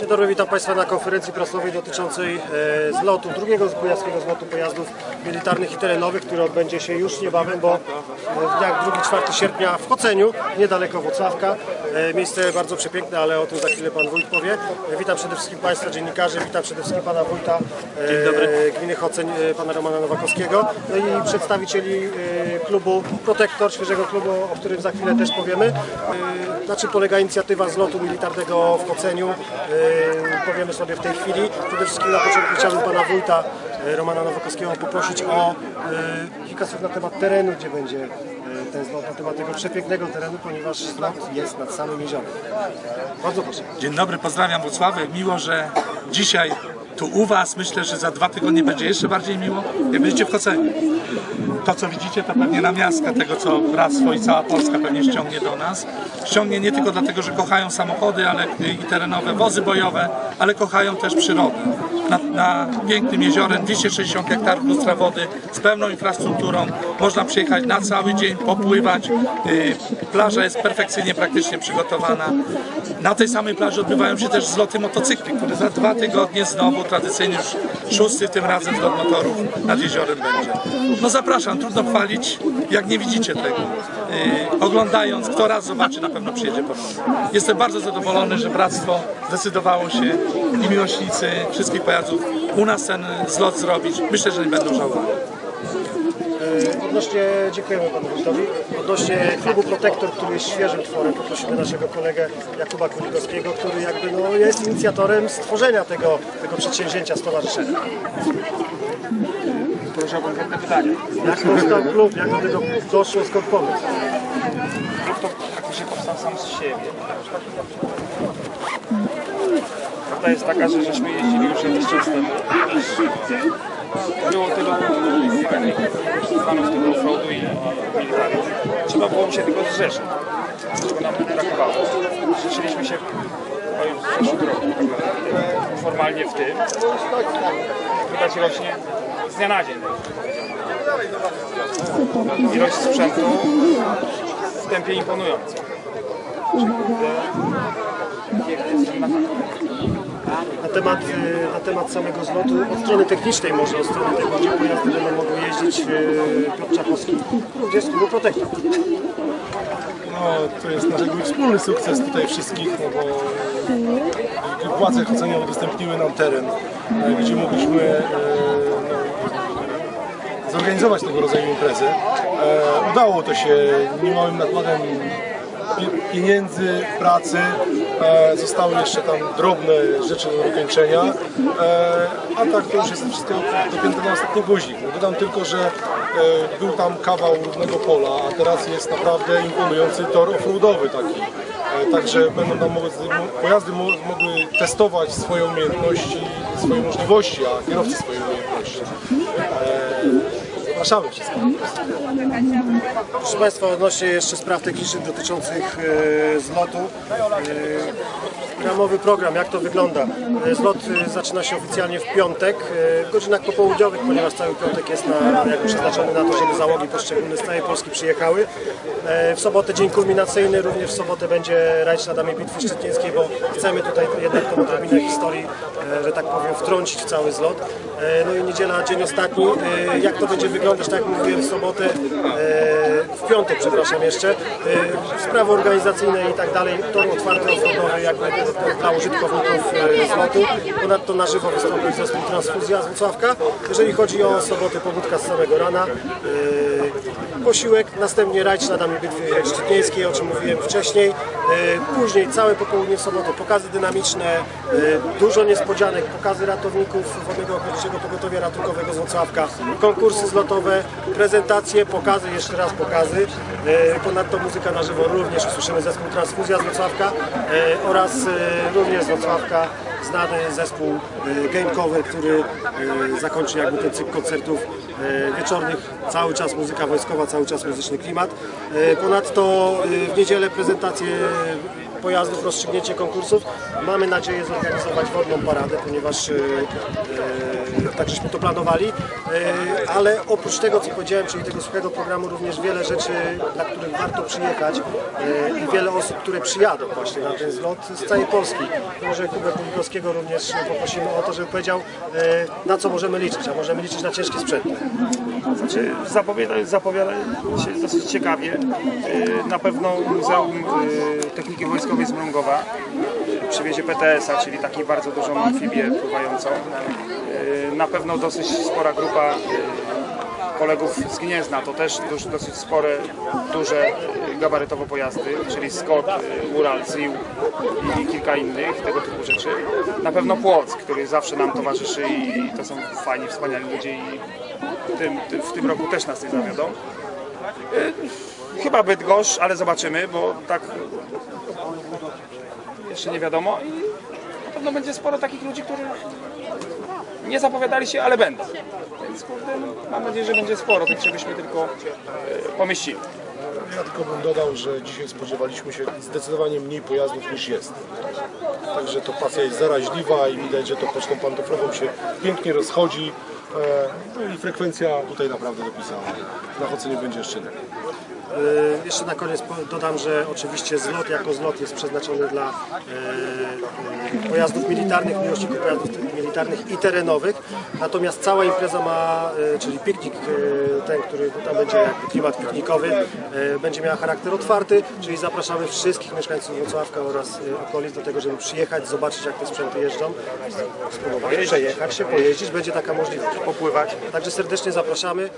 Dzień dobry, witam Państwa na konferencji prasowej dotyczącej e, zlotu, drugiego kujawskiego zlotu pojazdów militarnych i terenowych, który odbędzie się już niebawem, bo e, w dniach 2-4 sierpnia w Koceniu, niedaleko Włocławka. E, miejsce bardzo przepiękne, ale o tym za chwilę Pan Wójt powie. Witam przede wszystkim Państwa dziennikarzy, witam przede wszystkim Pana Wójta gminy Choceń, Pana Romana Nowakowskiego, no i przedstawicieli klubu Protektor, świeżego klubu, o którym za chwilę też powiemy. Na czym polega inicjatywa zlotu militarnego w Koceniu? E, powiemy sobie w tej chwili. Przede wszystkim na początku chciałbym Pana Wójta e, Romana Nowakowskiego poprosić o e, kilka słów na temat terenu, gdzie będzie ten zlot, na temat tego przepięknego terenu, ponieważ zlot jest nad samym jeziorem. Bardzo proszę. Dzień dobry, pozdrawiam Wrocławek. Miło, że dzisiaj tu u Was. Myślę, że za dwa tygodnie będzie jeszcze bardziej miło, jak będziecie w Koceniu. To, co widzicie, to pewnie namiastka tego, co Bractwo i cała Polska pewnie ściągnie do nas. Ściągnie nie tylko dlatego, że kochają samochody ale i terenowe wozy bojowe, ale kochają też przyrodę. Na, na pięknym jeziorem 260 hektarów lustra wody z pełną infrastrukturą. Można przyjechać na cały dzień, popływać. Yy, Plaża jest perfekcyjnie praktycznie przygotowana. Na tej samej plaży odbywają się też zloty motocykli, które za dwa tygodnie znowu tradycyjnie już szósty tym razem zlot motorów nad jeziorem będzie. No zapraszam, trudno chwalić, jak nie widzicie tego. Yy, oglądając, kto raz zobaczy, na pewno przyjedzie ponownie. Jestem bardzo zadowolony, że Bractwo zdecydowało się i miłośnicy wszystkich pojazdów u nas ten zlot zrobić. Myślę, że nie będą żałowali. E, Odnośnie, dziękujemy Panu Wójtowi. Odnośnie klubu Protektor, który jest świeżym tworem, poprosimy naszego kolegę Jakuba Kulikowskiego, który jakby no, jest inicjatorem stworzenia tego, tego przedsięwzięcia stowarzyszenia. Proszę o konkretne pytanie. Jak powstał klub, jak do tego doszło, skąd pomysł? Klub to praktycznie powstał sam z siebie. Prawda jest taka, że żeśmy jeździli już jakiś czas temu. Było tylu fanów tego offroadu i militarnych. Trzeba było się tylko zrzeszyć. Czego nam brakowało. Zrzeszyliśmy się już w zeszłym roku naprawdę. Formalnie w tym. Widać rośnie z dnia na dzień. Ilość sprzętu w tempie imponująca. Na temat, e, na temat samego zlotu, od strony technicznej może, od strony tego, gdzie pojazdy będą mogły jeździć, e, Piotr Czachowski, z klubu Protektor. No, to jest nasz wspólny sukces tutaj wszystkich, no bo władze Chodzenia udostępniły nam teren, e, gdzie mogliśmy e, no, zorganizować tego rodzaju imprezy. E, Udało to się niemałym nakładem pie- pieniędzy, pracy. Zostały jeszcze tam drobne rzeczy do dokończenia, a tak to już jest wszystko dopięte na ostatni guzik. No, Dodam tylko, że był tam kawał równego pola, a teraz jest naprawdę imponujący tor offroadowy taki. E, Także będą pojazdy mo- mogły testować swoje umiejętności, swoje możliwości, a kierowcy swoje umiejętności. E, Zapraszamy wszystkich. Proszę Państwa, odnośnie jeszcze spraw technicznych dotyczących e, zlotu. Ramowy program, jak to wygląda? E, zlot e, zaczyna się oficjalnie w piątek, e, w godzinach popołudniowych, ponieważ cały piątek jest na, jakby przeznaczony na to, żeby załogi poszczególne z całej Polski przyjechały. W sobotę dzień kulminacyjny, również w sobotę będzie rajd na Damie Bitwy Szczecińskiej, bo chcemy tutaj jednak tą odrobinę historii, że tak powiem, wtrącić w cały zlot. No i niedziela, dzień ostatni. Jak to będzie wyglądać, tak jak mówiłem, w sobotę, piątek, przepraszam jeszcze, e, sprawy organizacyjne i tak dalej, tor otwarty offroadowy jakby dla użytkowników e, zlotu. Ponadto na żywo wystąpił zespół Transfuzja z Wrocławka. Jeżeli chodzi o sobotę, pobudka z samego rana, e, posiłek, następnie rajd na Damie Bitwy Szczytnieńskiej, o czym mówiłem wcześniej. E, Później całe popołudnie w sobotę pokazy dynamiczne, e, dużo niespodzianek, pokazy ratowników Wodnego Ochotniczego Pogotowia Ratunkowego z Wrocławka, konkursy zlotowe, prezentacje, pokazy, jeszcze raz pokazy. E, Ponadto muzyka na żywo również usłyszymy zespół Transfuzja z Wrocławka oraz również z Wrocławka znany zespół Game Cover, który zakończy jakby ten cykl koncertów wieczornych. Cały czas muzyka wojskowa, cały czas muzyczny klimat. E, Ponadto e, w niedzielę prezentacje pojazdów, rozstrzygnięcie konkursów. Mamy nadzieję zorganizować wodną paradę, ponieważ e, tak żeśmy to planowali. E, ale oprócz tego, co powiedziałem, czyli tego suchego programu, również wiele rzeczy, dla których warto przyjechać e, i wiele osób, które przyjadą właśnie na ten zlot z całej Polski. Może Kubę Kubikowskiego również poprosimy o to, żeby powiedział, e, na co możemy liczyć, a możemy liczyć na ciężki sprzęt. Znaczy, zapowiada, zapowiada się dosyć ciekawie. Na pewno Muzeum Techniki Wojskowej z Mrągowa przywiezie PTS-a, czyli taką bardzo dużą amfibię pływającą. Yy, Na pewno dosyć spora grupa yy, kolegów z Gniezna, to też dosyć spore, duże yy, gabarytowo pojazdy, czyli Scott, Ural, Ził i kilka innych tego typu rzeczy. Na pewno Płock, który zawsze nam towarzyszy i to są fajni, wspaniali ludzie i tym, w tym roku też nas nie zawiodą. Y, Chyba Bydgoszcz, ale zobaczymy, bo tak jeszcze nie wiadomo i na pewno będzie sporo takich ludzi, którzy nie zapowiadali się, ale będą. Więc kurde, no, mam nadzieję, że będzie sporo, tak żebyśmy tylko y, pomieścili. Ja tylko bym dodał, że dzisiaj spodziewaliśmy się zdecydowanie mniej pojazdów niż jest. Także to pasja jest zaraźliwa i widać, że to pocztą pantoflową się pięknie rozchodzi. E, No i frekwencja tutaj naprawdę dopisała. Na ocenie będzie jeszcze lepiej. Jeszcze na koniec dodam, że oczywiście zlot jako zlot jest przeznaczony dla e, e, pojazdów militarnych, miłośników pojazdów militarnych i terenowych. Natomiast cała impreza ma, czyli piknik, ten, który tam będzie klimat piknikowy, będzie miała charakter otwarty, czyli zapraszamy wszystkich mieszkańców Wrocławka oraz okolic do tego, żeby przyjechać, zobaczyć jak te sprzęty jeżdżą, spróbować przejechać się, pojeździć, będzie taka możliwość. Także serdecznie zapraszamy.